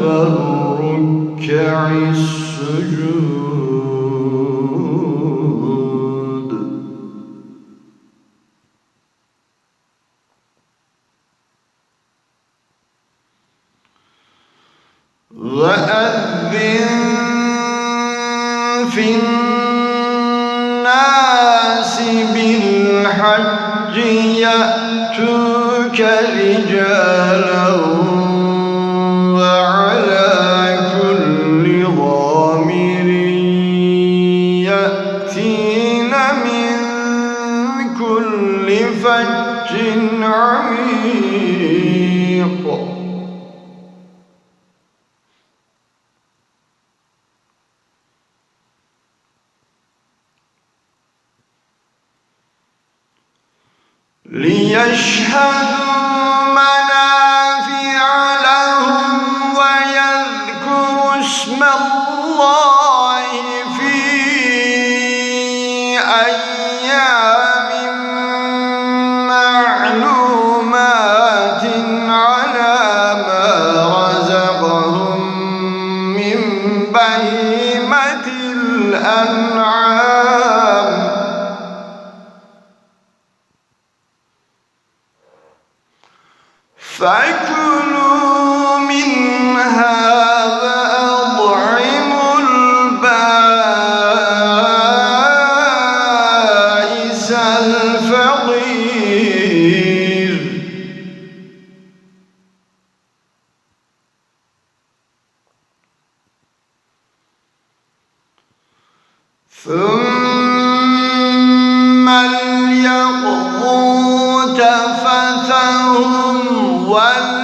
بالركع السجود وأذن في الناس بالحج يأتوك رجالا يشهد فكلوا منها وأطعموا البائس الفقير. ثم وال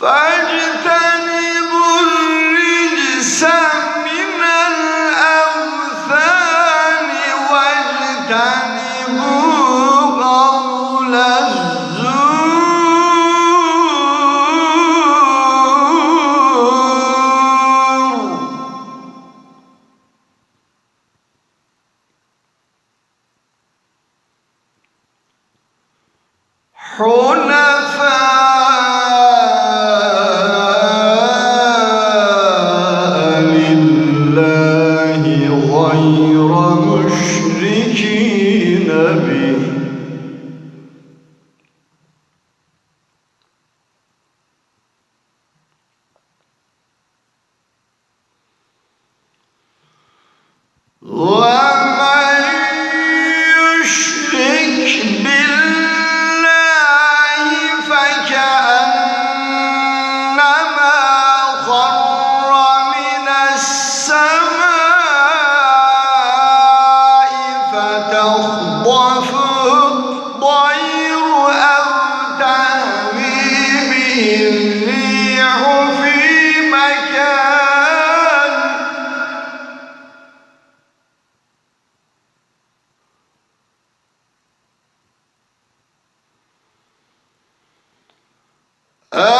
Faz به Uh,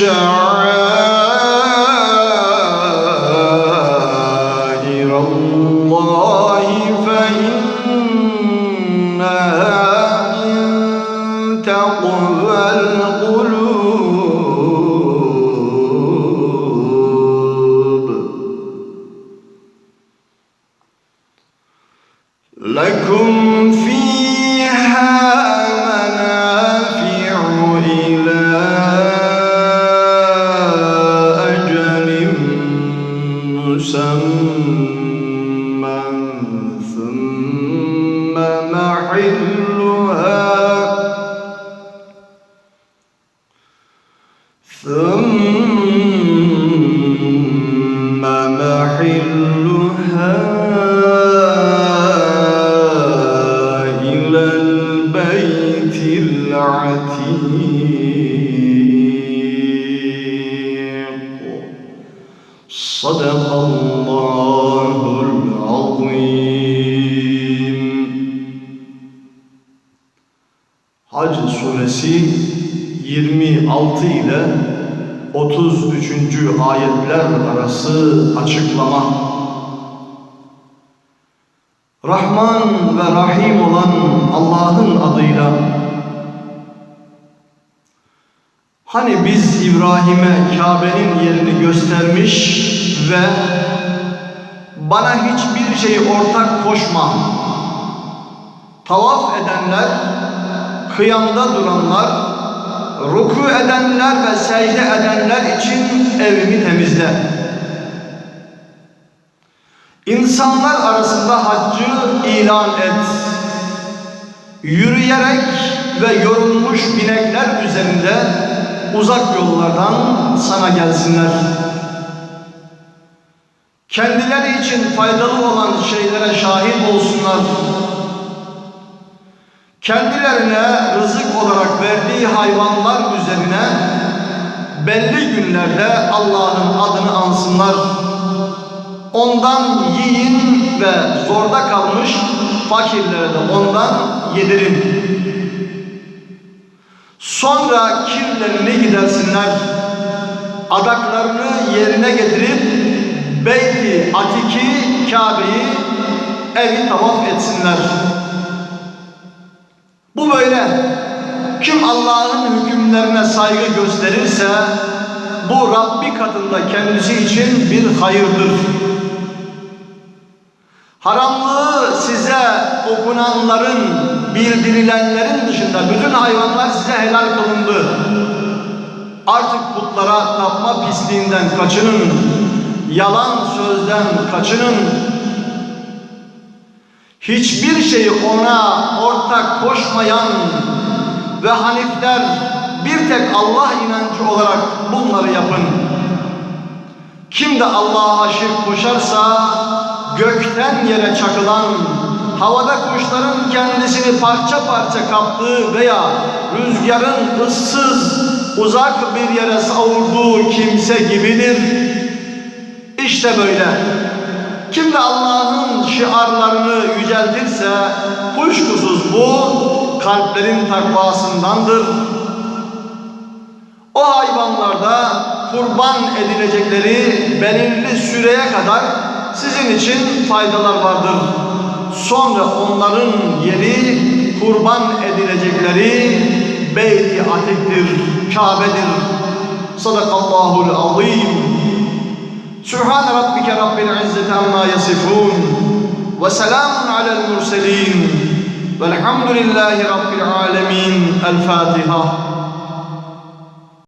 يعظم صدق الله العظيم Hac suresi 26 ile 33. ayetler arası açıklama. Rahman ve Rahim olan Allah'ın adıyla Hani biz İbrahim'e Kabe'nin yerini göstermiş ve bana hiçbir şey ortak koşma. Tavaf edenler, kıyamda duranlar, ruku edenler ve secde edenler için evimi temizle. İnsanlar arasında haccı ilan et. Yürüyerek ve yorulmuş binekler üzerinde uzak yollardan sana gelsinler. Kendileri için faydalı olan şeylere şahit olsunlar. Kendilerine rızık olarak verdiği hayvanlar üzerine belli günlerde Allah'ın adını ansınlar. Ondan yiyin ve zorda kalmış fakirlere de ondan yedirin. Sonra kirlerini gidersinler. Adaklarını yerine getirip Beyti Atik'i, Kabe'yi, evi tavaf etsinler. Bu böyle. Kim Allah'ın hükümlerine saygı gösterirse bu Rabbi katında kendisi için bir hayırdır. Haramlığı size okunanların, bildirilenlerin dışında bütün hayvanlar size helal kılındı. Artık putlara tapma pisliğinden kaçının, yalan sözden kaçının, hiçbir şeyi ona ortak koşmayan ve hanifler bir tek Allah inancı olarak bunları yapın. Kim de Allah'a şirk koşarsa gökten yere çakılan, havada kuşların kendisini parça parça kaptığı veya rüzgarın ıssız uzak bir yere savurduğu kimse gibidir. İşte böyle. Kim de Allah'ın şiarlarını yüceltirse kuşkusuz bu kalplerin takvasındandır. O hayvanlarda kurban edilecekleri belirli süreye kadar sizin için faydalar vardır sonra onların yeri kurban edilecekleri Beyt-i Atik'tir, Kabe'dir. Sadakallahul azim. Sübhan Rabbike Rabbil İzzeti Amma Yasifun. Ve selamun alel murselin. Velhamdülillahi Rabbil Alemin. El Fatiha.